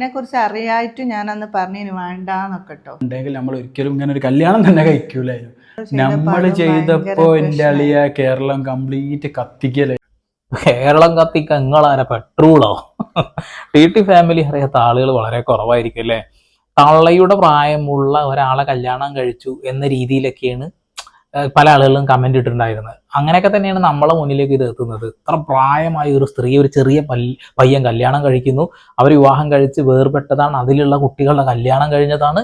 ഇതിനെ കുറിച്ച് അറിയായിട്ട് ഞാൻ അന്ന് പറഞ്ഞു വേണ്ടാന്നൊക്കെ കേട്ടോ ഉണ്ടെങ്കിൽ നമ്മൾ ഒരിക്കലും ഇങ്ങനെ ഒരു കല്യാണം തന്നെ കഴിക്കൂലായിരുന്നു നമ്മൾ ചെയ്തപ്പോ എന്റെ അളിയ കേരളം കംപ്ലീറ്റ് കത്തിക്കലായി കേരളം കത്തിക്ക നിങ്ങളാരെ പെട്രോളോ? ടി ടി ഫാമിലി അറിയാത്ത ആളുകൾ വളരെ കുറവായിരിക്കും അല്ലേ? തള്ളയുടെ പ്രായമുള്ള ഒരാളെ കല്യാണം കഴിച്ചു എന്ന രീതിയിലൊക്കെയാണ് പല ആളുകളും കമന്റ് ഇട്ടിട്ടുണ്ടായിരുന്നത്. അങ്ങനെയൊക്കെ തന്നെയാണ് നമ്മളെ മുന്നിലേക്ക് ഇത് എത്തുന്നത്. ഇത്ര പ്രായമായ ഒരു സ്ത്രീ ഒരു ചെറിയ പയ്യൻ കല്യാണം കഴിക്കുന്നു. അവർ വിവാഹം കഴിച്ച് വേർപെട്ടതാണ്. അതിലുള്ള കുട്ടികളുടെ കല്യാണം കഴിഞ്ഞതാണ്.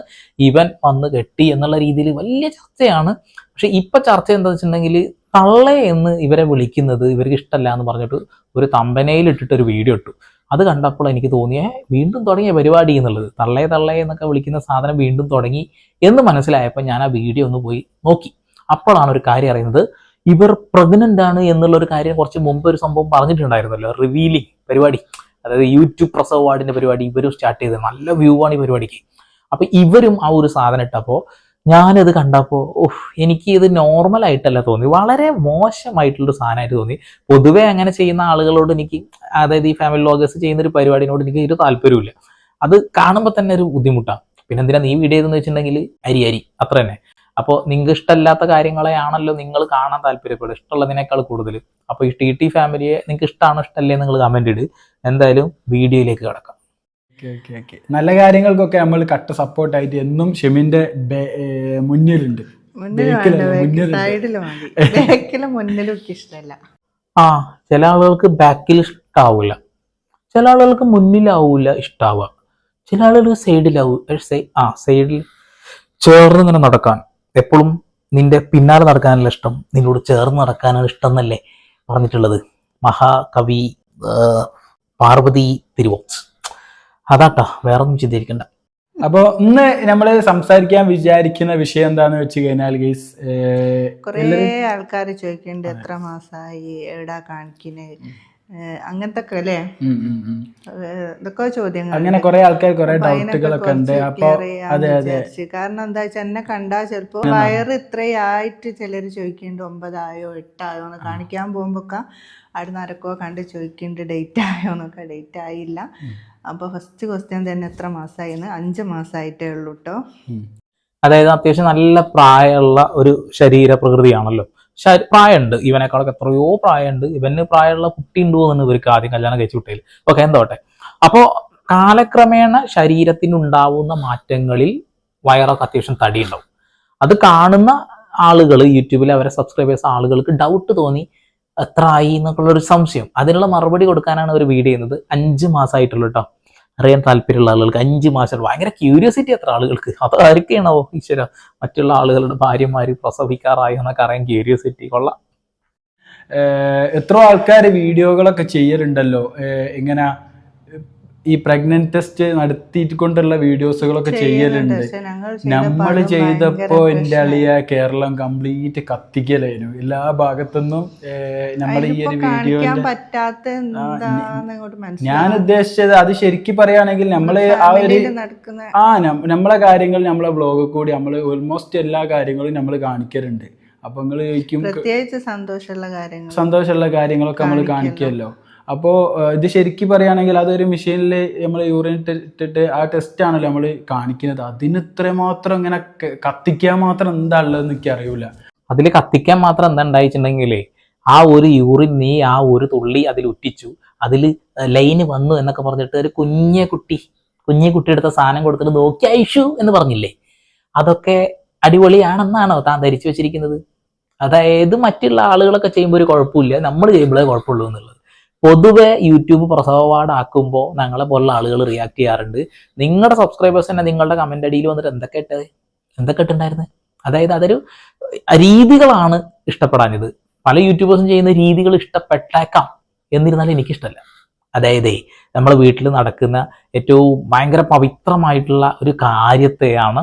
ഇവൻ വന്ന് കെട്ടി എന്നുള്ള രീതിയിൽ വലിയ ചർച്ചയാണ്. പക്ഷെ ഇപ്പൊ ചർച്ച എന്താ വെച്ചിട്ടുണ്ടെങ്കിൽ തള്ളെ എന്ന് ഇവരെ വിളിക്കുന്നത് ഇവർക്ക് ഇഷ്ടമല്ല എന്ന് പറഞ്ഞിട്ട് ഒരു തമ്പനയിൽ ഇട്ടിട്ട് ഒരു വീഡിയോ ഇട്ടു. അത് കണ്ടപ്പോൾ എനിക്ക് തോന്നിയ വീണ്ടും തുടങ്ങിയ പരിപാടി എന്നുള്ളത്. തള്ളേ തള്ളേ എന്നൊക്കെ വിളിക്കുന്ന സാധനം വീണ്ടും തുടങ്ങി എന്ന് മനസ്സിലായപ്പോൾ ഞാൻ ആ വീഡിയോ ഒന്ന് പോയി നോക്കി. അപ്പോഴാണ് ഒരു കാര്യം അറിയുന്നത്. ഇവർ പ്രഗ്നന്റ് ആണ് എന്നുള്ള ഒരു കാര്യം കുറച്ച് മുമ്പ് ഒരു സംഭവം പറഞ്ഞിട്ടുണ്ടായിരുന്നല്ലോ. റിവീലിംഗ് പരിപാടി. അതായത് യൂട്യൂബ് പ്രസവ വാർഡിന്റെ പരിപാടി ഇവരും സ്റ്റാർട്ട് ചെയ്തത്. നല്ല വ്യൂ ആണ് ഈ പരിപാടിക്ക്. അപ്പൊ ഇവരും ആ ഒരു സാധനം ഇട്ടപ്പോൾ ഞാനത് കണ്ടപ്പോൾ ഓഹ് എനിക്ക് ഇത് നോർമൽ ആയിട്ടല്ല തോന്നി. വളരെ മോശമായിട്ടുള്ളൊരു സാധനമായിട്ട് തോന്നി. പൊതുവെ അങ്ങനെ ചെയ്യുന്ന ആളുകളോട് എനിക്ക് അതായത് ഈ ഫാമിലി ലോഗേഴ്സ് ചെയ്യുന്ന ഒരു പരിപാടിനോട് എനിക്ക് ഒരു താല്പര്യമില്ല അത് കാണുമ്പോൾ തന്നെ ഒരു ബുദ്ധിമുട്ടാണ്. പിന്നെ എന്തിനാ നീ വീഡിയോ ചെയ്തെന്ന് വെച്ചിട്ടുണ്ടെങ്കിൽ അരി അരി. അത്ര തന്നെ. അപ്പോൾ നിങ്ങൾക്ക് ഇഷ്ടമല്ലാത്ത കാര്യങ്ങളെയാണല്ലോ നിങ്ങൾ കാണാൻ താല്പര്യപ്പെടുക. ഇഷ്ടമുള്ളതിനേക്കാൾ കൂടുതൽ. അപ്പോൾ ഈ ടി ടി ഫാമിലിയെ നിങ്ങൾക്ക് ഇഷ്ടമാണോ ഇഷ്ടമല്ലേ നിങ്ങൾ കമന്റ് ഇട്. എന്തായാലും വീഡിയോയിലേക്ക് കിടക്കാം. ഓക്കെ ഓക്കെ ഓക്കെ നല്ല കാര്യങ്ങൾക്കൊക്കെ നമ്മൾ കട്ട സപ്പോർട്ടായിട്ട് എന്നും ഷെമിന്റെ മുന്നിലുണ്ട്. ഇഷ്ടമല്ല ആ ചില ആളുകൾക്ക് ബാക്കിൽ ഇഷ്ടാവില്ല ചില ആളുകൾക്ക് മുന്നിലാവൂല ഇഷ്ടാവുക. ചില ആളുകൾക്ക് സൈഡിലാവും ആ സൈഡിൽ ചേർന്ന് ഇങ്ങനെ നടക്കാൻ. എപ്പോഴും നിന്റെ പിന്നാലെ നടക്കാനല്ല ഇഷ്ടം നിന്നോട് ചേർന്ന് നടക്കാനാണ് ഇഷ്ടം എന്നല്ലേ പറഞ്ഞിട്ടുള്ളത്. മഹാകവി പാർവതി തിരുവോക്സ് അതാട്ടാ വേറെ ഒന്നും ചിന്തിരിക്കണ്ട അപ്പൊ ഇന്ന് നമ്മൾ സംസാരിക്കാൻ വിചാരിക്കുന്ന വിഷയം എന്താണെന്ന് വെച്ച് കഴിഞ്ഞാൽ ഗൈസ് കുറെ ആൾക്കാർ ചോദിക്കുന്നുണ്ട് എത്ര മാസമായി എവിടാ കാണിക്കുന്നത് അങ്ങനത്തെ അല്ലേ ഇതൊക്കെ ചോദ്യങ്ങൾ അങ്ങനെ കുറെ ആൾക്കാർ കുറെ ഡൗട്ടുകളൊക്കെ ഉണ്ട്. അപ്പൊ അതെ അതെ. കാരണം എന്താ വെച്ചാൽ എന്നെ കണ്ടാ ചിലപ്പോ വയറ് ഇത്രയായിട്ട് ചിലർ ചോദിക്കുന്നുണ്ട് ഒമ്പതായോ എട്ടായോ എന്ന് കാണിക്കാൻ പോകുമ്പോക്കെ അവിടെ ആരൊക്കെ കണ്ട് ചോദിക്കുന്നുണ്ട് ഡേറ്റ് ആയോ എന്നൊക്കെ. ഡേറ്റ് ആയില്ല. അപ്പൊ ഫസ്റ്റ് ക്വസ്റ്റ്യൻ തന്നെ എത്ര മാസമായിന്ന് അഞ്ച് മാസമായിട്ടേ ഉള്ളൂ കേട്ടോ അതായത് അത്യാവശ്യം നല്ല പ്രായമുള്ള ഒരു ശരീര പ്രകൃതിയാണല്ലോ പ്രായമുണ്ട്. ഇവനേക്കാളൊക്കെ എത്രയോ പ്രായമുണ്ട്. ഇവന് പ്രായമുള്ള കുട്ടി ഉണ്ടോ എന്ന് ഇവർക്ക് ആദ്യം കല്യാണം കഴിച്ചു വിട്ടതിൽ ഓക്കെ എന്തോട്ടെ അപ്പോൾ കാലക്രമേണ ശരീരത്തിനുണ്ടാവുന്ന മാറ്റങ്ങളിൽ വയറൊക്കെ അത്യാവശ്യം തടി ഉണ്ടാവും അത് കാണുന്ന ആളുകൾ യൂട്യൂബിൽ അവരെ സബ്സ്ക്രൈബേഴ്സ് ആളുകൾക്ക് ഡൗട്ട് തോന്നി എത്ര ആയി എന്നൊക്കെയുള്ള ഒരു സംശയം. അതിനുള്ള മറുപടി കൊടുക്കാനാണ് ഒരു വീഡിയോ ചെയ്യുന്നത്. അഞ്ച് മാസമായിട്ടുള്ളൂ കേട്ടോ അറിയാൻ താല്പര്യമുള്ള ആളുകൾക്ക് അഞ്ച് മാസം ഭയങ്കര ക്യൂരിയോസിറ്റി അത്ര ആളുകൾക്ക്. അത് ആരൊക്കെയാണോ ഈശ്വര? മറ്റുള്ള ആളുകളുടെ ഭാര്യമാർ പ്രസവിക്കാറായോ എന്നൊക്കെ അറിയാൻ ക്യൂരിയോസിറ്റി കൊള്ളാം. എത്ര ആൾക്കാർ വീഡിയോകളൊക്കെ ചെയ്യലുണ്ടല്ലോ. എങ്ങനെ ഈ പ്രഗ്നന്റ് ടെസ്റ്റ് നടത്തിക്കൊണ്ടുള്ള വീഡിയോസുകളൊക്കെ ചെയ്യലുണ്ട്. നമ്മൾ ചെയ്തപ്പോ എന്റെ അളിയ കേരളം കംപ്ലീറ്റ് കത്തിക്കലായിരുന്നു. എല്ലാ ഭാഗത്തുനിന്നും നമ്മൾ ഈ ഒരു വീഡിയോ ഞാൻ ഉദ്ദേശിച്ചത് അത് ശരിക്കും പറയുകയാണെങ്കിൽ നമ്മൾ ആ ഒരു ആ നമ്മളെ കാര്യങ്ങൾ നമ്മളെ ബ്ലോഗിൽ കൂടി നമ്മൾ ഓൾമോസ്റ്റ് എല്ലാ കാര്യങ്ങളും നമ്മൾ കാണിക്കലുണ്ട്. അപ്പൊ നിങ്ങൾ ചോദിക്കും സന്തോഷമുള്ള കാര്യങ്ങൾ സന്തോഷമുള്ള കാര്യങ്ങളൊക്കെ നമ്മൾ കാണിക്കുമല്ലോ അപ്പോൾ ഇത് ശരിക്കും പറയുകയാണെങ്കിൽ അതൊരു മെഷീനിൽ നമ്മൾ യൂറിൻ ഇട്ടിട്ട് ആ ടെസ്റ്റ് ആണല്ലോ നമ്മൾ കാണിക്കുന്നത്. അതിന് ഇത്രമാത്രം ഇങ്ങനെ കത്തിക്കാൻ മാത്രം എന്താ ഉള്ളതെന്ന് എനിക്ക് അറിയില്ല അതിൽ കത്തിക്കാൻ മാത്രം എന്താ ഉണ്ടായിട്ടുണ്ടെങ്കിലേ ആ ഒരു യൂറിൻ നീ ആ ഒരു തുള്ളി അതിൽ ഉറ്റിച്ചു അതിൽ ലൈന് വന്നു എന്നൊക്കെ പറഞ്ഞിട്ട് ഒരു കുഞ്ഞെ കുട്ടി കുഞ്ഞെ കുട്ടി എടുത്ത സാധനം കൊടുത്തിട്ട് നോക്കി ഐഷു എന്ന് പറഞ്ഞില്ലേ? അതൊക്കെ അടിപൊളിയാണെന്നാണോ താൻ ധരിച്ചു വെച്ചിരിക്കുന്നത്? അതായത് മറ്റുള്ള ആളുകളൊക്കെ ചെയ്യുമ്പോൾ ഒരു കുഴപ്പമില്ല. നമ്മൾ ചെയ്യുമ്പോഴേ കുഴപ്പമുള്ളൂ എന്നുള്ളത്. പൊതുവെ യൂട്യൂബ് പ്രസവ വാർഡ് ആക്കുമ്പോൾ ഞങ്ങളെ പോലുള്ള ആളുകൾ റിയാക്ട് ചെയ്യാറുണ്ട്. നിങ്ങളുടെ സബ്സ്ക്രൈബേഴ്സ് തന്നെ നിങ്ങളുടെ കമന്റ് അടിയിൽ വന്നിട്ട് എന്തൊക്കെ ഇട്ടത്? എന്തൊക്കെ ഇട്ടുണ്ടായിരുന്നത് അതായത് അതൊരു രീതികളാണ് ഇഷ്ടപ്പെടാഞ്ഞത്. പല യൂട്യൂബേഴ്സും ചെയ്യുന്ന രീതികൾ ഇഷ്ടപ്പെട്ടേക്കാം എന്നിരുന്നാലും എനിക്കിഷ്ടമല്ല അതായത് നമ്മൾ വീട്ടിൽ നടക്കുന്ന ഏറ്റവും ഭയങ്കര പവിത്രമായിട്ടുള്ള ഒരു കാര്യത്തെയാണ്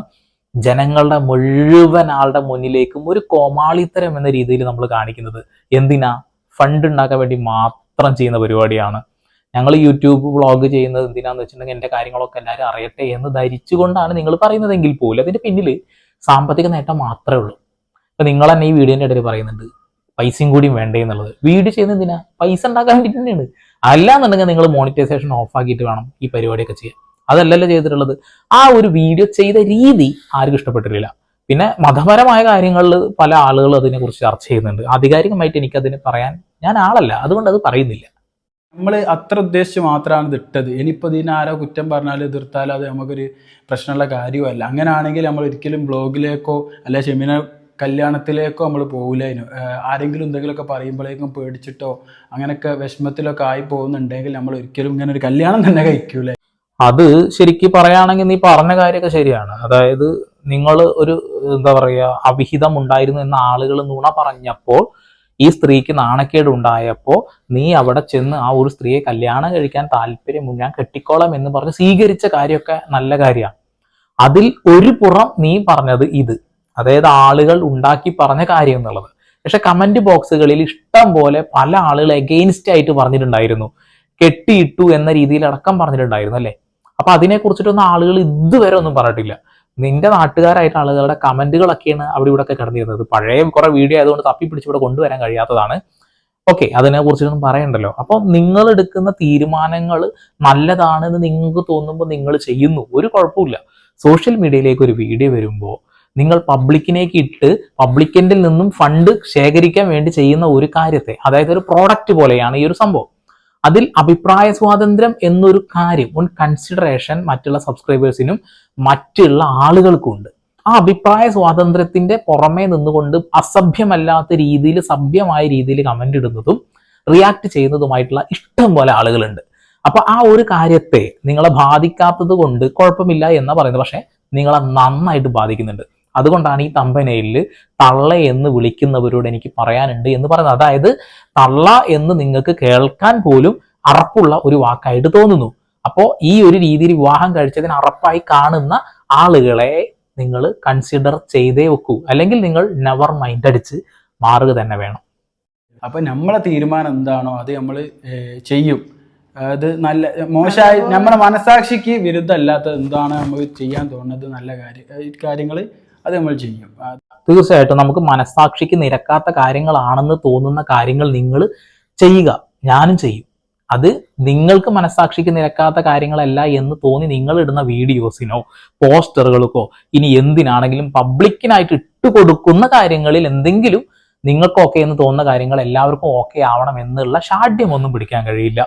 ജനങ്ങളുടെ മുഴുവൻ ആളുടെ മുന്നിലേക്കും ഒരു കോമാളിത്തരം എന്ന രീതിയിൽ നമ്മൾ കാണിക്കുന്നത്. എന്തിനാ? ഫണ്ട് ഉണ്ടാക്കാൻ വേണ്ടി മാത്രം ചെയ്യുന്ന പരിപാടിയാണ്. ഞങ്ങൾ യൂട്യൂബ് വ്ളോഗ് ചെയ്യുന്നത് എന്തിനാന്ന് വെച്ചിട്ടുണ്ടെങ്കിൽ എന്റെ കാര്യങ്ങളൊക്കെ എല്ലാവരും അറിയട്ടെ എന്ന് ധരിച്ചുകൊണ്ടാണ് നിങ്ങൾ പറയുന്നതെങ്കിൽ പോലും അതിന്റെ പിന്നിൽ സാമ്പത്തിക നേട്ടം മാത്രമേ ഉള്ളൂ. ഇപ്പം നിങ്ങൾ തന്നെ ഈ വീഡിയോന്റെ ഇടയിൽ പറയുന്നുണ്ട് പൈസയും കൂടിയും വേണ്ടേ എന്നുള്ളത്. വീഡിയോ ചെയ്യുന്നത് എന്തിനാ? പൈസ ഉണ്ടാക്കാൻ വേണ്ടി തന്നെയാണ്. അല്ലാന്നുണ്ടെങ്കിൽ നിങ്ങൾ മോണിറ്റൈസേഷൻ ഓഫ് ആക്കിയിട്ട് വേണം ഈ പരിപാടിയൊക്കെ ചെയ്യാൻ. അതല്ലല്ലോ ചെയ്തിട്ടുള്ളത്. ആ ഒരു വീഡിയോ ചെയ്ത രീതി ആർക്കും ഇഷ്ടപ്പെട്ടിട്ടില്ല. പിന്നെ മതപരമായ കാര്യങ്ങളിൽ പല ആളുകളും അതിനെക്കുറിച്ച് ചർച്ച ചെയ്യുന്നുണ്ട്. ആധികാരികമായിട്ട് എനിക്കതിന് പറയാൻ ഞാൻ ആളല്ല. അതുകൊണ്ട് അത് പറയുന്നില്ല. നമ്മൾ അത്ര ഉദ്ദേശിച്ച് മാത്രമാണ് ഇത് ഇട്ടത്. ഇനിയിപ്പോൾ ഇതിന് ആരോ കുറ്റം പറഞ്ഞാലും എതിർത്താലും അത് നമുക്കൊരു പ്രശ്നമുള്ള കാര്യമല്ല. അങ്ങനെയാണെങ്കിൽ നമ്മൾ ഒരിക്കലും ബ്ലോഗിലേക്കോ അല്ലെ ഷെമിന കല്യാണത്തിലേക്കോ നമ്മൾ പോകില്ല അതിന് ആരെങ്കിലും എന്തെങ്കിലുമൊക്കെ പറയുമ്പോഴേക്കും പേടിച്ചിട്ടോ അങ്ങനെയൊക്കെ വിഷമത്തിലൊക്കെ ആയി പോകുന്നുണ്ടെങ്കിൽ നമ്മൾ ഒരിക്കലും ഇങ്ങനെ ഒരു കല്യാണം തന്നെ കഴിക്കൂലേ. അത് ശരിക്കും പറയുകയാണെങ്കിൽ നീ പറഞ്ഞ കാര്യമൊക്കെ ശരിയാണ്. അതായത് നിങ്ങൾ ഒരു എന്താ പറയുക അവിഹിതം ഉണ്ടായിരുന്നു എന്ന ആളുകൾ നുണ പറഞ്ഞപ്പോൾ ഈ സ്ത്രീക്ക് നാണക്കേട് ഉണ്ടായപ്പോൾ നീ അവിടെ ചെന്ന് ആ ഒരു സ്ത്രീയെ കല്യാണം കഴിക്കാൻ താല്പര്യം ഞാൻ കെട്ടിക്കോളാം എന്ന് പറഞ്ഞ് സ്വീകരിച്ച കാര്യമൊക്കെ നല്ല കാര്യമാണ്. അതിൽ ഒരു പുറം നീ പറഞ്ഞത് ഇത്. അതായത് ആളുകൾ ഉണ്ടാക്കി പറഞ്ഞ കാര്യം എന്നുള്ളത്. പക്ഷെ കമന്റ് ബോക്സുകളിൽ ഇഷ്ടം പോലെ പല ആളുകൾ എഗെയിൻസ്റ്റ് ആയിട്ട് പറഞ്ഞിട്ടുണ്ടായിരുന്നു. കെട്ടിയിട്ടു എന്ന രീതിയിൽ അടക്കം പറഞ്ഞിട്ടുണ്ടായിരുന്നു അല്ലേ? അപ്പൊ അതിനെ കുറിച്ചിട്ടൊന്നും ആളുകൾ ഇതുവരെ ഒന്നും പറഞ്ഞിട്ടില്ല. നിന്റെ നാട്ടുകാരായിട്ട് ആളുകളുടെ കമന്റുകളൊക്കെയാണ് അവിടെ ഇവിടെ ഒക്കെ കിടന്നിരുന്നത് പഴയ കുറെ വീഡിയോ ആയതുകൊണ്ട് തപ്പി പിടിച്ച് ഇവിടെ കൊണ്ടുവരാൻ കഴിയാത്തതാണ്. ഓക്കെ അതിനെ കുറിച്ചൊന്നും പറയണ്ടല്ലോ. അപ്പോൾ നിങ്ങൾ എടുക്കുന്ന തീരുമാനങ്ങൾ നല്ലതാണെന്ന് നിങ്ങൾക്ക് തോന്നുമ്പോൾ നിങ്ങൾ ചെയ്യുന്നു. ഒരു കുഴപ്പമില്ല സോഷ്യൽ മീഡിയയിലേക്ക് ഒരു വീഡിയോ വരുമ്പോൾ നിങ്ങൾ പബ്ലിക്കിനേക്ക് ഇട്ട് പബ്ലിക്കിന്റെ നിന്നും ഫണ്ട് ശേഖരിക്കാൻ വേണ്ടി ചെയ്യുന്ന ഒരു കാര്യത്തെ അതായത് ഒരു പ്രോഡക്റ്റ് പോലെയാണ് ഈ ഒരു സംഭവം. അതിൽ അഭിപ്രായ സ്വാതന്ത്ര്യം എന്നൊരു കാര്യം ഒരു കൺസിഡറേഷൻ മറ്റുള്ള സബ്സ്ക്രൈബേഴ്സിനും മറ്റുള്ള ആളുകൾക്കും ഉണ്ട് ആ അഭിപ്രായ സ്വാതന്ത്ര്യത്തിന്റെ പുറമേ നിന്നുകൊണ്ട് അസഭ്യമല്ലാത്ത രീതിയിൽ സഭ്യമായ രീതിയിൽ കമന്റ് ഇടുന്നതും റിയാക്ട് ചെയ്യുന്നതുമായിട്ടുള്ള ഇഷ്ടം പോലെ ആളുകളുണ്ട്. അപ്പൊ ആ ഒരു കാര്യത്തെ നിങ്ങളെ ബാധിക്കാത്തത് കൊണ്ട് കുഴപ്പമില്ല എന്നാ പറയുന്നത്. പക്ഷെ നിങ്ങളെ നന്നായിട്ട് ബാധിക്കുന്നുണ്ട്. അതുകൊണ്ടാണ് ഈ തമ്പനയിൽ തള്ള എന്ന് വിളിക്കുന്നവരോട് എനിക്ക് പറയാനുണ്ട് എന്ന് പറയുന്നത്. അതായത് തള്ള എന്ന് നിങ്ങൾക്ക് കേൾക്കാൻ പോലും അറപ്പുള്ള ഒരു വാക്കായിട്ട് തോന്നുന്നു. അപ്പോൾ ഈ ഒരു രീതിയിൽ വിവാഹം കഴിച്ചതിന് അറപ്പായി കാണുന്ന ആളുകളെ നിങ്ങൾ കൺസിഡർ ചെയ്തേ വെക്കൂ. അല്ലെങ്കിൽ നിങ്ങൾ നെവർ മൈൻഡ് അടിച്ച് മാറുക തന്നെ വേണം. അപ്പൊ നമ്മളെ തീരുമാനം എന്താണോ അത് നമ്മൾ ചെയ്യും. അത് നല്ല മോശമായി നമ്മുടെ മനസാക്ഷിക്ക് വിരുദ്ധമല്ലാത്ത എന്താണ് നമുക്ക് ചെയ്യാൻ തോന്നുന്നത് നല്ല കാര്യം കാര്യങ്ങൾ അത് നമ്മൾ ചെയ്യും. തീർച്ചയായിട്ടും നമുക്ക് മനസ്സാക്ഷിക്ക് നിരക്കാത്ത കാര്യങ്ങളാണെന്ന് തോന്നുന്ന കാര്യങ്ങൾ നിങ്ങൾ ചെയ്യുക. ഞാനും ചെയ്യും. അത് നിങ്ങൾക്ക് മനസ്സാക്ഷിക്ക് നിരക്കാത്ത കാര്യങ്ങളല്ല എന്ന് തോന്നി നിങ്ങൾ ഇടുന്ന വീഡിയോസിനോ പോസ്റ്ററുകൾക്കോ ഇനി എന്തിനാണെങ്കിലും പബ്ലിക്കിനായിട്ട് ഇട്ടു കൊടുക്കുന്ന കാര്യങ്ങളിൽ എന്തെങ്കിലും നിങ്ങൾക്ക് ഓക്കെ എന്ന് തോന്നുന്ന കാര്യങ്ങൾ എല്ലാവർക്കും ഓക്കെ ആവണം എന്നുള്ള ഷാഠ്യമൊന്നും പിടിക്കാൻ കഴിയില്ല.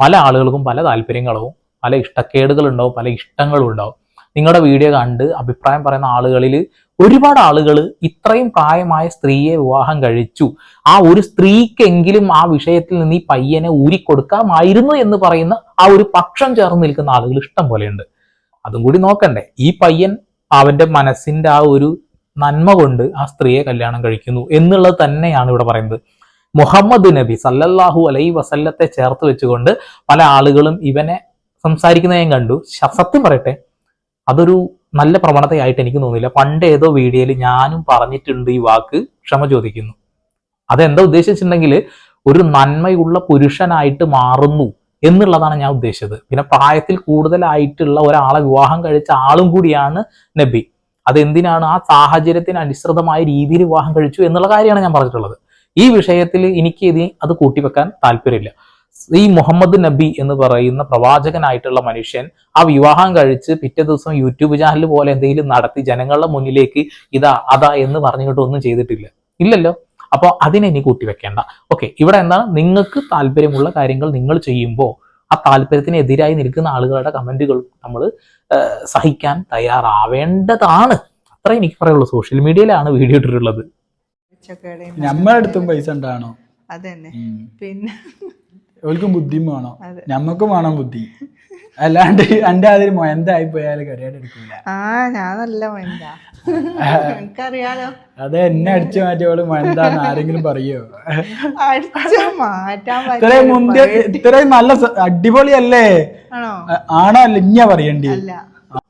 പല ആളുകൾക്കും പല താല്പര്യങ്ങളും പല ഇഷ്ടക്കേടുകളുണ്ടാവും പല ഇഷ്ടങ്ങളും ഉണ്ടാവും നിങ്ങളുടെ വീഡിയോ കണ്ട് അഭിപ്രായം പറയുന്ന ആളുകളിൽ ഒരുപാട് ആളുകൾ ഇത്രയും പ്രായമായ സ്ത്രീയെ വിവാഹം കഴിച്ചു. ആ ഒരു സ്ത്രീക്കെങ്കിലും ആ വിഷയത്തിൽ നിന്ന് ഈ പയ്യനെ ഊരിക്കൊടുക്കാമായിരുന്നു എന്ന് പറയുന്ന ആ ഒരു പക്ഷം ചേർന്ന് നിൽക്കുന്ന ആളുകൾ ഇഷ്ടം പോലെയുണ്ട്. അതും കൂടി നോക്കണ്ടേ ഈ പയ്യൻ അവന്റെ മനസ്സിന്റെ ആ ഒരു നന്മ കൊണ്ട് ആ സ്ത്രീയെ കല്യാണം കഴിക്കുന്നു എന്നുള്ളത് തന്നെയാണ് ഇവിടെ പറയുന്നത്. മുഹമ്മദ് നബി സല്ലല്ലാഹു അലൈ വസല്ലത്തെ ചേർത്ത് വെച്ചുകൊണ്ട് പല ആളുകളും ഇവനെ സംസാരിക്കുന്നത് ഞാൻ കണ്ടു. സത്യം പറയട്ടെ അതൊരു നല്ല പ്രവണതയായിട്ട് എനിക്ക് തോന്നുന്നില്ല പണ്ട് ഏതോ വീഡിയോയിൽ ഞാനും പറഞ്ഞിട്ടുണ്ട് ഈ വാക്ക് ക്ഷമ ചോദിക്കുന്നു. അതെന്താ ഉദ്ദേശിച്ചിട്ടുണ്ടെങ്കിൽ ഒരു നന്മയുള്ള പുരുഷനായിട്ട് മാറുന്നു എന്നുള്ളതാണ് ഞാൻ ഉദ്ദേശിച്ചത്. പിന്നെ പ്രായത്തിൽ കൂടുതലായിട്ടുള്ള ഒരാളെ വിവാഹം കഴിച്ച ആളും കൂടിയാണ് നബി. അതെന്തിനാണ് ആ സാഹചര്യത്തിന് അനുസൃതമായ രീതിയിൽ വിവാഹം കഴിച്ചു എന്നുള്ള കാര്യമാണ് ഞാൻ പറഞ്ഞിട്ടുള്ളത്. ഈ വിഷയത്തിൽ എനിക്ക് ഇനി അത് കൂട്ടിവെക്കാൻ താല്പര്യമില്ല. ഈ മുഹമ്മദ് നബി എന്ന് പറയുന്ന പ്രവാചകനായിട്ടുള്ള മനുഷ്യൻ ആ വിവാഹം കഴിച്ച് പിറ്റേ ദിവസം യൂട്യൂബ് ചാനൽ പോലെ എന്തെങ്കിലും നടത്തി ജനങ്ങളുടെ മുന്നിലേക്ക് ഇതാ അതാ എന്ന് പറഞ്ഞിട്ട് ഒന്നും ചെയ്തിട്ടില്ല. ഇല്ലല്ലോ? അപ്പോൾ അതിനെ ഇനി കൂട്ടിവെക്കേണ്ട ഓക്കെ ഇവിടെ എന്താണ്? നിങ്ങൾക്ക് താല്പര്യമുള്ള കാര്യങ്ങൾ നിങ്ങൾ ചെയ്യുമ്പോൾ ആ താല്പര്യത്തിനെതിരായി നിൽക്കുന്ന ആളുകളുടെ കമന്റുകൾ നമ്മൾ സഹിക്കാൻ തയ്യാറാവേണ്ടതാണ്. അത്ര എനിക്ക് പറയുള്ളൂ. സോഷ്യൽ മീഡിയയിലാണ് വീഡിയോ ഇട്ടിട്ടുള്ളത്. ഉച്ചക്കടയിൽ നമ്മളെ അടുത്തും പൈസ ഉണ്ടാണോ അതന്നെ. പിന്നെ ഓൽക്കും ബുദ്ധിയും വേണോ. അതെ. ഞമ്മക്കും വേണം ബുദ്ധി. അല്ലാണ്ട് എന്റെ അതിൽ മൊയന്തായി പോയാൽ കരയായിട്ട് എടുക്കൂല. ആ ഞാൻ നല്ല മൈൻഡാ എനിക്കറിയാലോ. അതെ എന്നെ അടിച്ചു മാറ്റിയോൾ മൊയന്താന്ന് ആരെങ്കിലും പറയോ? ഇത്രയും മുന്തിയ പറ്റിയ ഇത്രയും നല്ല അടിപൊളിയല്ലേ? ആണോ? അല്ല ഇങ്ങനെ പറയണ്ടി?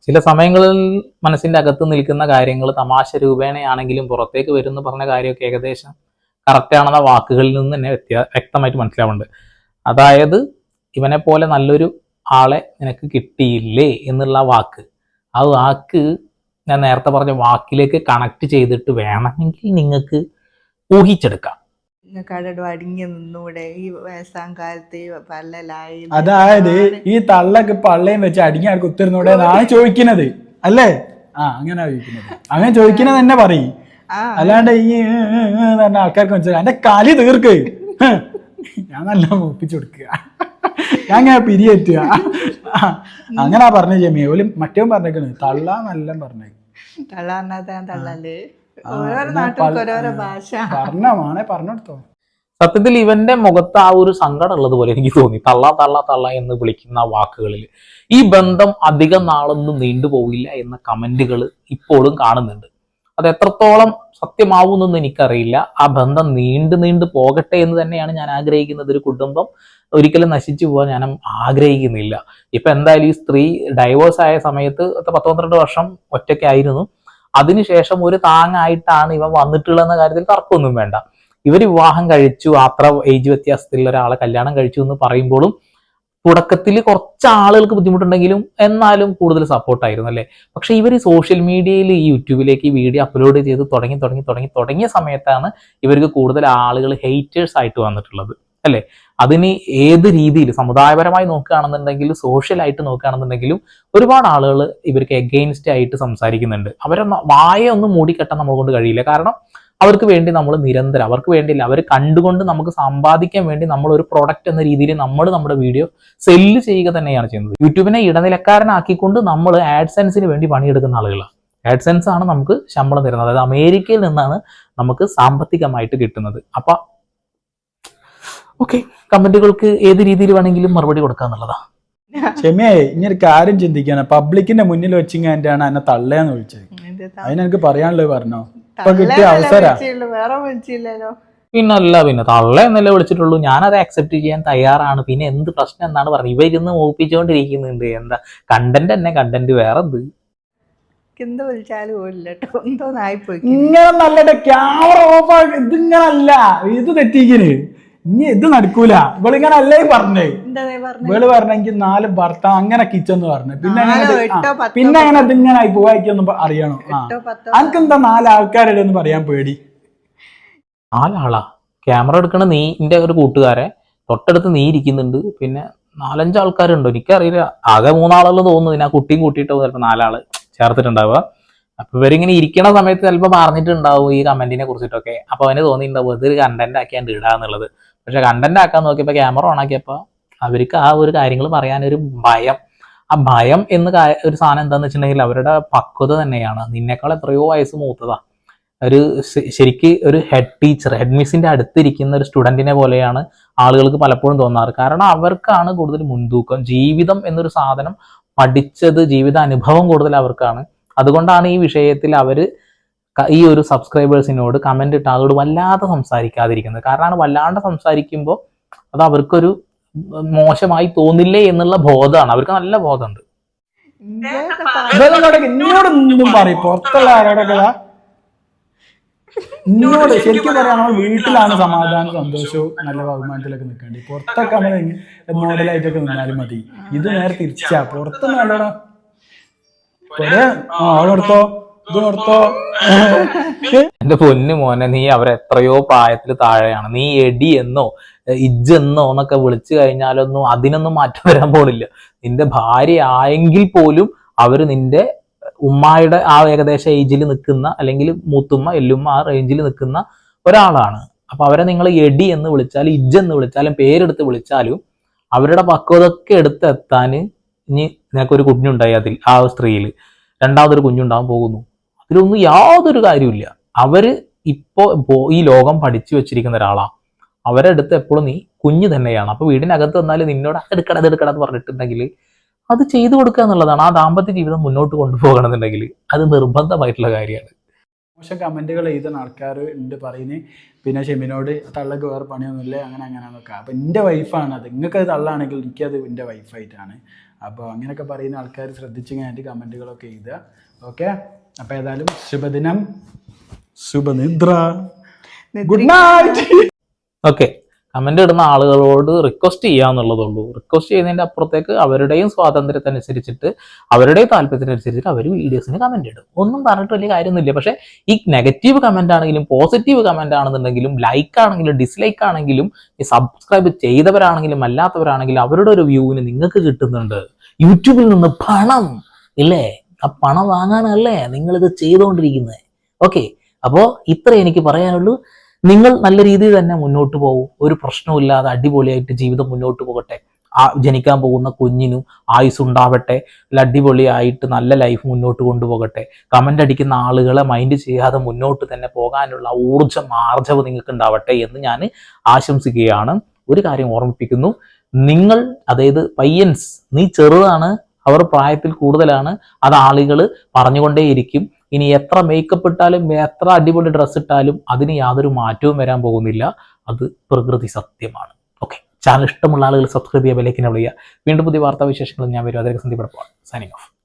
ചില സമയങ്ങളിൽ മനസ്സിന്റെ അകത്ത് നിൽക്കുന്ന കാര്യങ്ങൾ തമാശ രൂപേണയാണെങ്കിലും പുറത്തേക്ക് വരുന്ന പറഞ്ഞ കാര്യമൊക്കെ ഏകദേശം കറക്റ്റ് ആണെന്ന വാക്കുകളിൽ നിന്ന് തന്നെ വ്യക്തമായിട്ട് മനസ്സിലാവുന്നുണ്ട്. അതായത് ഇവനെ പോലെ നല്ലൊരു ആളെ നിനക്ക് കിട്ടിയില്ലേ എന്നുള്ള വാക്ക്. ആ വാക്ക് ഞാൻ നേരത്തെ പറഞ്ഞ വാക്കിലേക്ക് കണക്ട് ചെയ്തിട്ട് വേണമെങ്കിൽ നിങ്ങൾക്ക് ഊഹിച്ചെടുക്കാം. അതായത് ഈ തള്ളൊക്കെ പള്ളയും വെച്ച് അടിങ്ങി ആൾക്ക് ഉത്തരുന്നൂടെ എന്നാണ് ചോദിക്കുന്നത്? അല്ലേ? ആ അങ്ങനെ ചോദിക്കുന്നത്. അങ്ങനെ ചോദിക്കുന്നത് തന്നെ പറയും. അല്ലാണ്ട് ഈ ആൾക്കാർക്ക് മനസ്സിലായി. എന്റെ കലി തീർക്ക്. ഞാൻ നല്ല മൂപ്പിച്ചു കൊടുക്കുക. ഞാൻ ഇങ്ങനെ പിരിയേറ്റുക. അങ്ങനെ പറഞ്ഞു ജമി. ഓൽ മറ്റേ പറഞ്ഞേക്കണ് തള്ള നല്ല പറഞ്ഞേ തള്ള പറഞ്ഞാൽ തള്ളൽ. ആ, ഓരോരോ നാട്ടിൽ. ഭാഷ. പറഞ്ഞെടുത്തോ സത്യത്തിൽ ഇവന്റെ മുഖത്ത് ആ ഒരു സങ്കടം ഉള്ളത് പോലെ എനിക്ക് തോന്നി. തള്ള തള്ള തള്ള എന്ന് വിളിക്കുന്ന ആ വാക്കുകളിൽ. ഈ ബന്ധം അധികം നാളൊന്നും നീണ്ടുപോകില്ല എന്ന കമന്റുകൾ ഇപ്പോഴും കാണുന്നുണ്ട്. അത് എത്രത്തോളം സത്യമാവുന്നെന്ന് എനിക്കറിയില്ല. ആ ബന്ധം നീണ്ടു നീണ്ടു പോകട്ടെ എന്ന് തന്നെയാണ് ഞാൻ ആഗ്രഹിക്കുന്നത്. ഒരു കുടുംബം ഒരിക്കലും നശിച്ചു പോകാൻ ഞാൻ ആഗ്രഹിക്കുന്നില്ല. ഇപ്പൊ എന്തായാലും ഈ സ്ത്രീ ഡൈവോഴ്സ് ആയ സമയത്ത് പത്ത് പന്ത്രണ്ട് വർഷം ഒറ്റയ്ക്കായിരുന്നു അതിനുശേഷം ഒരു താങ്ങായിട്ടാണ് ഇവൻ വന്നിട്ടുള്ളതെന്ന കാര്യത്തിൽ തർക്കമൊന്നും വേണ്ട. ഇവർ വിവാഹം കഴിച്ചു. അത്ര ഏജ് വ്യത്യാസത്തിലുള്ള ഒരാളെ കല്യാണം കഴിച്ചു എന്ന് പറയുമ്പോഴും തുടക്കത്തിൽ കുറച്ച് ആളുകൾക്ക് ബുദ്ധിമുട്ടുണ്ടെങ്കിലും എന്നാലും കൂടുതൽ സപ്പോർട്ടായിരുന്നു അല്ലേ? പക്ഷെ ഇവർ സോഷ്യൽ മീഡിയയിൽ ഈ യൂട്യൂബിലേക്ക് ഈ വീഡിയോ അപ്ലോഡ് ചെയ്ത് തുടങ്ങി തുടങ്ങി തുടങ്ങി തുടങ്ങിയ സമയത്താണ് ഇവർക്ക് കൂടുതൽ ആളുകൾ ഹെയ്റ്റേഴ്സ് ആയിട്ട് വന്നിട്ടുള്ളത് അല്ലേ? അതിന് ഏത് രീതിയിൽ സമുദായപരമായി നോക്കുകയാണെന്നുണ്ടെങ്കിലും സോഷ്യലായിട്ട് നോക്കുകയാണെന്നുണ്ടെങ്കിലും ഒരുപാട് ആളുകൾ ഇവർക്ക് എഗെയിൻസ്റ്റ് ആയിട്ട് സംസാരിക്കുന്നുണ്ട്. അവരെ വായ ഒന്നും മൂടിക്കെട്ടാൻ നമ്മളെ കൊണ്ട് കഴിയില്ല. കാരണം അവർക്ക് വേണ്ടി നമ്മൾ നിരന്തരം അവർക്ക് വേണ്ടിയില്ല അവർ കണ്ടുകൊണ്ട് നമുക്ക് സമ്പാദിക്കാൻ വേണ്ടി നമ്മൾ ഒരു പ്രൊഡക്റ്റ് എന്ന രീതിയിൽ നമ്മൾ നമ്മുടെ വീഡിയോ സെല്ല് ചെയ്യുക തന്നെയാണ് ചെയ്യുന്നത്. യൂട്യൂബിനെ ഇടനിലക്കാരനാക്കിക്കൊണ്ട് നമ്മൾ ആഡ്സെൻസിന് വേണ്ടി പണിയെടുക്കുന്ന ആളുകളാണ്. ആഡ്സെൻസ് ആണ് നമുക്ക് ശമ്പളം തരുന്നത്. അതായത് അമേരിക്കയിൽ നിന്നാണ് നമുക്ക് സാമ്പത്തികമായിട്ട് കിട്ടുന്നത്. അപ്പൊ ഓക്കെ കമന്റുകൾക്ക് ഏത് രീതിയിൽ വേണമെങ്കിലും മറുപടി കൊടുക്കാന്നുള്ളതാ ക്ഷമയായി ഇനി ഒരു കാര്യം ചിന്തിക്കാണ്. പബ്ലിക്കിന്റെ മുന്നിൽ വെച്ചിങ്ങാണ്ടാണ് എന്നെ തള്ളയെന്ന് വിളിച്ചത്. അതിനെനിക്ക് പറയാനുള്ളത് പറഞ്ഞോ? ഇപ്പൊ കിട്ടിയ അവസരാ. വേറെ വിളിച്ചില്ലല്ലോ. പിന്നല്ല പിന്നെ തള്ള എന്നല്ലേ വിളിച്ചിട്ടുള്ളൂ. ഞാനത് അക്സെപ്റ്റ് ചെയ്യാൻ തയ്യാറാണ്. പിന്നെ എന്ത് പ്രശ്നം എന്നാണ് പറഞ്ഞത്? ഇവരിന്ന് മോപ്പിച്ചോണ്ടിരിക്കുന്നുണ്ട്. എന്താ? കണ്ടന്റ് തന്നെ കണ്ടന്റ് വേറെ എന്ത് എന്ത് വിളിച്ചാലും ഇങ്ങനെ നല്ല ക്യാമറ ഓഫ് ഇതിങ്ങനല്ല. ഇത് തെറ്റിക്കിന് ഇനി ഇത് നടക്കൂല. ഇവളിങ്ങനെ അല്ലേ പറഞ്ഞേ? ഇവൾ പറഞ്ഞെങ്കിൽ നാല് ഭർത്താവ് അങ്ങനെ കിച്ചെന്ന് പറഞ്ഞു. പിന്നെ അങ്ങനെ പിന്നെ അങ്ങനെ ഇതിങ്ങനെ പോവായിക്കൊന്നും അറിയണം. അനക്ക് എന്താ നാല് ആൾക്കാരുടെ എന്ന് പറയാൻ പേടി? നാലാളാ? ക്യാമറ എടുക്കണ നീ എന്റെ ഒരു കൂട്ടുകാരെ തൊട്ടടുത്ത് നീ ഇരിക്കുന്നുണ്ട്. പിന്നെ നാലഞ്ച് ആൾക്കാരുണ്ടോ? എനിക്കറിയില്ല. ആകെ മൂന്നാളുകൾ തോന്നുന്നു. പിന്നെ ആ കുട്ടിയും കൂട്ടിയിട്ട് ചിലപ്പോൾ നാലാൾ ചേർത്തിട്ടുണ്ടാവുക. അപ്പൊ ഇവരിങ്ങനെ ഇരിക്കണ സമയത്ത് ചിലപ്പോൾ പറഞ്ഞിട്ടുണ്ടാവും ഈ കമന്റിനെ കുറിച്ചിട്ടൊക്കെ. അപ്പൊ അവന് തോന്നിയിട്ടുണ്ടാവും ഇതൊരു കണ്ടന്റ് ആക്കിയാണ്ട് ഇടാന്നുള്ളത്. പക്ഷെ കണ്ടന്റ് ആക്കാൻ നോക്കിയപ്പോൾ ക്യാമറ ഓൺ ആക്കിയപ്പോ അവർക്ക് ആ ഒരു കാര്യങ്ങൾ പറയാനൊരു ഭയം. ആ ഭയം എന്ന് ഒരു സാധനം എന്താന്ന് വെച്ചിട്ടുണ്ടെങ്കിൽ അവരുടെ പക്വത തന്നെയാണ്. നിന്നേക്കാൾ എത്രയോ വയസ്സ് മൂത്തതാ. ഒരു ശരിക്ക് ഒരു ഹെഡ് ടീച്ചർ ഹെഡ് മിസ്സിന്റെ അടുത്തിരിക്കുന്ന ഒരു സ്റ്റുഡന്റിനെ പോലെയാണ് ആളുകൾക്ക് പലപ്പോഴും തോന്നാറ്. കാരണം അവർക്കാണ് കൂടുതൽ മുൻതൂക്കം. ജീവിതം എന്നൊരു സാധനം പഠിച്ചത് ജീവിത അനുഭവം കൂടുതൽ അവർക്കാണ്. അതുകൊണ്ടാണ് ഈ വിഷയത്തിൽ അവർ ഈ ഒരു സബ്സ്ക്രൈബേഴ്സിനോട് കമന്റ് ഇട്ട് അതോട് വല്ലാതെ സംസാരിക്കാതിരിക്കുന്നത്. കാരണം വല്ലാണ്ട് സംസാരിക്കുമ്പോൾ അത് അവർക്കൊരു മോശമായി തോന്നില്ലേ എന്നുള്ള ബോധമാണ്. അവർക്ക് നല്ല ബോധമുണ്ട്. എന്നോട് ഒന്നും പറയും. പുറത്തുള്ള ആരോടൊക്കെ. എന്നോട് ശരിക്കും പറയാം നമ്മൾ വീട്ടിലാണ് സമാധാനം സന്തോഷവും നല്ല ബഹുമാനത്തിലൊക്കെ നിൽക്കേണ്ടി. പുറത്തൊക്കെ നമ്മൾ മോഡലായിട്ടൊക്കെ നിന്നാലും മതി. ഇത് നേരെ തിരിച്ചാ. പുറത്തുനിന്ന് നല്ലോണം ഒരേ ആ നിർത്തോ എന്റെ പൊന്നു മോനെ നീ അവരെ എത്രയോ പ്രായത്തിൽ താഴെയാണ്. നീ എടി എന്നോ ഇജ് എന്നോ എന്നൊക്കെ വിളിച്ചു കഴിഞ്ഞാലൊന്നും അതിനൊന്നും മാറ്റം വരാൻ പോണില്ല. നിന്റെ ഭാര്യ ആയെങ്കിൽ പോലും അവർ നിന്റെ ഉമ്മായുടെ ആ ഏകദേശം ഏജിൽ നിൽക്കുന്ന അല്ലെങ്കിൽ മൂത്തുമ്മ എല്ലുമ്മ ആ റേഞ്ചിൽ നിൽക്കുന്ന ഒരാളാണ്. അപ്പൊ അവരെ നിങ്ങൾ എടി എന്ന് വിളിച്ചാലും ഇജ് എന്ന് വിളിച്ചാലും പേരെടുത്ത് വിളിച്ചാലും അവരുടെ പക്വതൊക്കെ എടുത്തെത്താൻ ഇനി നിനക്കൊരു കുഞ്ഞുണ്ടായി അതിൽ ആ സ്ത്രീയിൽ രണ്ടാമതൊരു കുഞ്ഞുണ്ടാവാൻ പോകുന്നു. അതിലൊന്നും യാതൊരു കാര്യമില്ല അവർ ഇപ്പോ ഈ ലോകം പഠിച്ചു വെച്ചിരിക്കുന്ന ഒരാളാ. അവരെ അടുത്ത് എപ്പോഴും നീ കുഞ്ഞു തന്നെയാണ്. അപ്പൊ വീടിനകത്ത് വന്നാൽ നിന്നോട് അതെടുക്കട അതെടുക്കട എന്ന് പറഞ്ഞിട്ടുണ്ടെങ്കിൽ അത് ചെയ്തു കൊടുക്കുക എന്നുള്ളതാണ് ആ ദാമ്പത്യ ജീവിതം മുന്നോട്ട് കൊണ്ടുപോകണമെന്നുണ്ടെങ്കിൽ അത് നിർബന്ധമായിട്ടുള്ള കാര്യമാണ്. മോശം കമന്റുകൾ എഴുതുന്ന ആൾക്കാർ ഉണ്ട് പറയുന്നത് പിന്നെ ഷെമിനോട് തള്ളക്ക് വേറെ പണിയൊന്നുമില്ല അങ്ങനെ അങ്ങനെയാന്നൊക്കെ അപ്പൊ എന്റെ വൈഫാണ് അത്. നിങ്ങൾക്ക് അത് തള്ളാണെങ്കിൽ എനിക്കത് എന്റെ വൈഫായിട്ടാണ് അപ്പോൾ അങ്ങനെയൊക്കെ പറയുന്ന ആൾക്കാർ ശ്രദ്ധിച്ച് കഴിഞ്ഞിട്ട് കമന്റുകളൊക്കെ എഴുതുക. ഓക്കെ അപ്പോൾ ഏതായാലും ശുഭദിനം. ശുഭനിദ്ര. ഗുഡ് നൈറ്റ് ഓക്കെ കമന്റ് ഇടുന്ന ആളുകളോട് റിക്വസ്റ്റ് ചെയ്യാന്നുള്ളതുള്ളൂ റിക്വസ്റ്റ് ചെയ്യുന്നതിന്റെ അപ്പുറത്തേക്ക് അവരുടെയും സ്വാതന്ത്ര്യത്തിനനുസരിച്ചിട്ട് അവരുടെയും താല്പര്യത്തിനനുസരിച്ചിട്ട് അവർ വീഡിയോസിന് കമന്റ് ഇടും. ഒന്നും പറഞ്ഞിട്ട് വലിയ കാര്യമൊന്നുമില്ല. പക്ഷേ ഈ നെഗറ്റീവ് കമന്റ് ആണെങ്കിലും പോസിറ്റീവ് കമന്റ് ആണെന്നുണ്ടെങ്കിലും ലൈക്ക് ആണെങ്കിലും ഡിസ്ലൈക്ക് ആണെങ്കിലും ഈ സബ്സ്ക്രൈബ് ചെയ്തവരാണെങ്കിലും അല്ലാത്തവരാണെങ്കിലും അവരുടെ ഒരു വ്യൂവിന് നിങ്ങൾക്ക് കിട്ടുന്നുണ്ട്. യൂട്യൂബിൽ നിന്ന് പണം. ഇല്ലേ? ആ പണം വാങ്ങാനല്ലേ നിങ്ങൾ ഇത് ചെയ്തുകൊണ്ടിരിക്കുന്നത് ഓക്കെ അപ്പോൾ ഇത്ര എനിക്ക് പറയാനുള്ളൂ. നിങ്ങൾ നല്ല രീതിയിൽ തന്നെ മുന്നോട്ട് പോകും. ഒരു പ്രശ്നവുമില്ലാതെ അടിപൊളിയായിട്ട് ജീവിതം മുന്നോട്ട് പോകട്ടെ. ആ ജനിക്കാൻ പോകുന്ന കുഞ്ഞിനും ആയുസ് ഉണ്ടാവട്ടെ അടിപൊളിയായിട്ട് നല്ല ലൈഫ് മുന്നോട്ട് കൊണ്ടുപോകട്ടെ. കമന്റ് അടിക്കുന്ന ആളുകളെ മൈൻഡ് ചെയ്യാതെ മുന്നോട്ട് തന്നെ പോകാനുള്ള ഊർജം ആർജവ് നിങ്ങൾക്ക് ഉണ്ടാവട്ടെ എന്ന് ഞാൻ ആശംസിക്കുകയാണ്. ഒരു കാര്യം ഓർമ്മിപ്പിക്കുന്നു. നിങ്ങൾ അതായത് പയ്യൻസ് നീ ചെറുതാണ്. അവർ പ്രായത്തിൽ കൂടുതലാണ്. അത് ആളുകൾ പറഞ്ഞുകൊണ്ടേയിരിക്കും. ഇനി എത്ര മേക്കപ്പ് ഇട്ടാലും എത്ര അടിപൊളി ഡ്രസ്സ് ഇട്ടാലും അതിന് യാതൊരു മാറ്റവും വരാൻ പോകുന്നില്ല. അത് പ്രകൃതി സത്യമാണ്. ഓക്കെ ചാനൽ ഇഷ്ടമുള്ള ആളുകൾ സബ്സ്ക്രൈബ് ചെയ്യുക ബെലൈക്കിനെ വിളിക്കുക. വീണ്ടും പുതിയ വാർത്താവിശേഷങ്ങൾ ഞാൻ വരും. അതിലേക്ക് സന്ധിപ്പെടുപ്പാണ് സൈനിങ് ഓഫ്